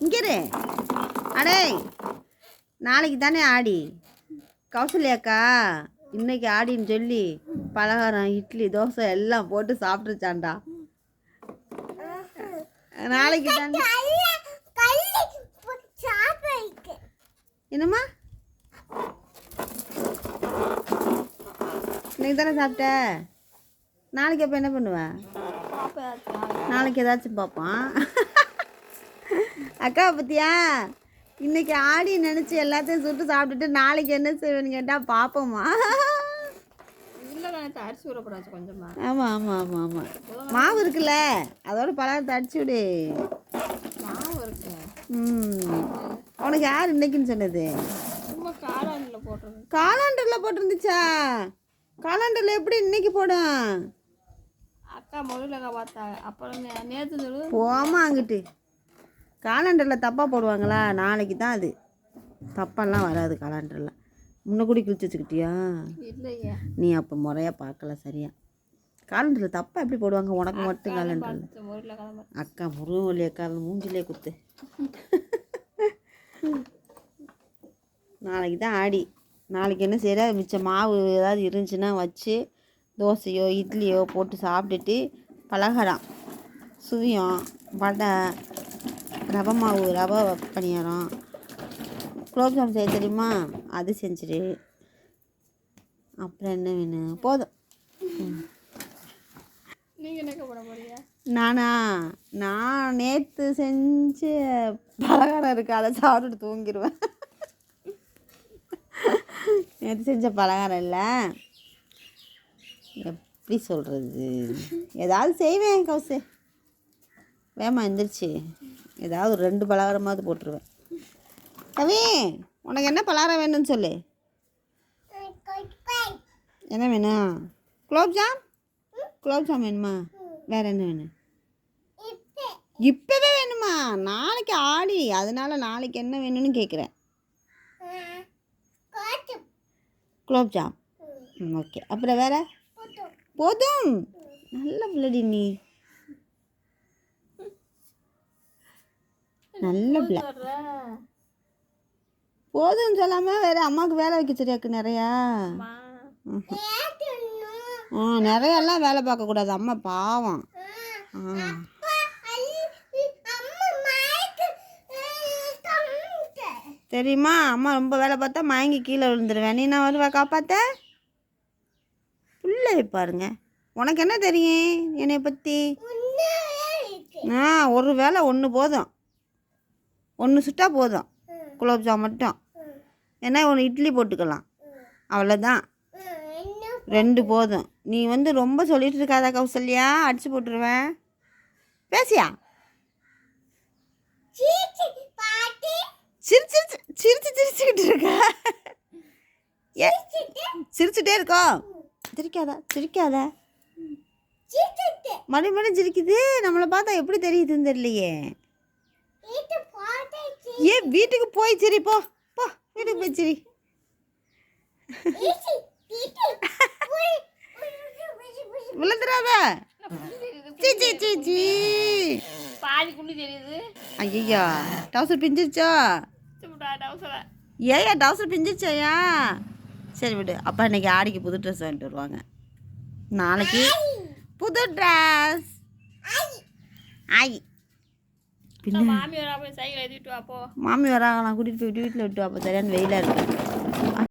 இங்கே இரு. அடே நாளைக்கு தானே ஆடி. கௌசல்யாக்கா இன்னைக்கு ஆடின்னு சொல்லி பலகாரம் இட்லி தோசை எல்லாம் போட்டு சாப்பிட்டுச்சாண்டா நாளைக்கு தானே என்னம்மா? இன்னைக்கு தானே சாப்பிட்ட? நாளைக்கு அப்போ என்ன பண்ணுவ? நாளைக்கு ஏதாச்சும் பார்ப்பான் அக்கா பத்தியா? இன்னைக்கு ஆடி நினச்சி எல்லாத்தையும் சுட்டு சாப்பிட்டுட்டு நாளைக்கு என்ன செய்வேன்னு கேட்டால் நான் அரிசி ஊறப்படாச்சு கொஞ்சமா. ஆமாம் ஆமாம் ஆமாம் ஆமாம் மாவு இருக்குல்ல? அதோட பலகாரத்தை அடிச்சு விடு. மாவு இருக்கு. ம். உனக்கு யார் இன்னைக்குன்னு சொன்னது? காளானில் போட்டுருது காலாண்டரில் போட்டிருந்துச்சா? காலாண்டரில் எப்படி இன்னைக்கு போடும்? அக்கா மொழிலக்கா பார்த்தாங்க அப்புறம் நே- நேத்து சொல்லு. போமா அங்கிட்டு. காலண்டரில் தப்பாக போடுவாங்களா? நாளைக்கு தான் அது. தப்பெல்லாம் வராது காலண்டரில் முன்ன கூடி கிழிச்சு வச்சுக்கிட்டியா? இல்லையே. நீ அப்போ முறையாக பார்க்கல சரியா? காலண்டரில் தப்பாக எப்படி போடுவாங்க? உனக்கு மட்டும் காலண்டரில் அக்கா முருகன் அக்கா மூஞ்சிலே குத்து. நாளைக்கு தான் ஆடி. நாளைக்கு என்ன செய்கிற மிச்சம் மாவு ஏதாவது இருந்துச்சுன்னா வச்சு தோசையோ இட்லியோ போட்டு சாப்பிட்டுட்டு பலகாரம். சுவியம் வடை ரவை மாவு ரவை பணியாரம். குலோப்ஜாம் செய்ய தெரியுமா? அது செஞ்சிரு அப்புறம் என்ன வேணும்? போதும். நானா? நான் நேற்று செஞ்ச பலகாரம் இருக்கு. அதை சாப்பிட்டுட்டு தூங்கிடுவேன் நேற்று செஞ்ச பலகாரம் இல்லை. எப்படி சொல்கிறது ஏதாவது செய்வேன் கவுசு வேமா எந்திரிச்சு. ஏதாவது ஒரு ரெண்டு பலகாரமாவது போட்டுருவேன். கவி உனக்கு என்ன பலகாரம் வேணும்னு சொல்லு. என்ன வேணும்? குலோப்ஜாம் குலோப்ஜாம் வேணுமா? வேற என்ன வேணும்? இப்போவே வேணுமா? நாளைக்கு ஆடி. அதனால நாளைக்கு என்ன வேணும்னு கேட்குறேன் குலோப்ஜாம் ம் ஓகே. அப்புறம் வேற? போதும். நல்ல பிள்ளடி நீ. நல்ல பிள்ளை. போதும் சொல்லாமல் வேற அம்மாவுக்கு வேலை வைக்க தெரியாக்கு நிறையா. ஆ நிறையெல்லாம் வேலை பார்க்கக்கூடாது அம்மா பாவம். ஆ தெரியுமா? அம்மா ரொம்ப வேலை பார்த்தா மயங்கி கீழே விழுந்துருவேன். நீ நான் வருவா காப்பாத்த? பிள்ளை பாருங்க. உனக்கு என்ன தெரியும்? என்னை பற்றி ஆ ஒரு வேலை ஒன்று போதும். ஒன்று சுட்டா போதும். குலோப்ஜாம் மட்டும். ஏன்னா ஒன்று இட்லி போட்டுக்கலாம். அவ்வளோதான் ரெண்டு போதும். நீ வந்து ரொம்ப சொல்லிட்டு இருக்காதா கௌசல்யா. அடிச்சு போட்டுருவேன். பேசியா? சிரிச்சு சிரிச்சு சிரிச்சுக்கிட்டு இருக்க. ஏ சிரிச்சுட்டே. இருக்கோம் சிரிக்காதா சிரிக்காத. மறுபடியும் மறுபடியும் சிரிக்குது. நம்மளை பார்த்தா எப்படி தெரியுதுன்னு தெரியலையே. ஏன் வீட்டுக்கு போய் சிரி போ போ வீட்டுக்கு போய் சிரி. விழுந்துடாத. சீ சீ சீ சீ. பாதி குண்டு தெரியுது. ஐயா டவுசர் பிஞ்சிருச்சா? ஏயா டவுசர். பிஞ்சிருச்சாயா சரி விடு அப்பா இன்னைக்கு ஆடிக்கு புது ட்ரெஸ் வாங்கிட்டு வருவாங்க. நாளைக்கு புது ட்ரெஸ் ஆய் பின்ன மாமி வராங்க நான் கூட்டிகிட்டு போய் வீட்டில் விட்டு அப்போ சரியான வெயிலாக இருக்கு.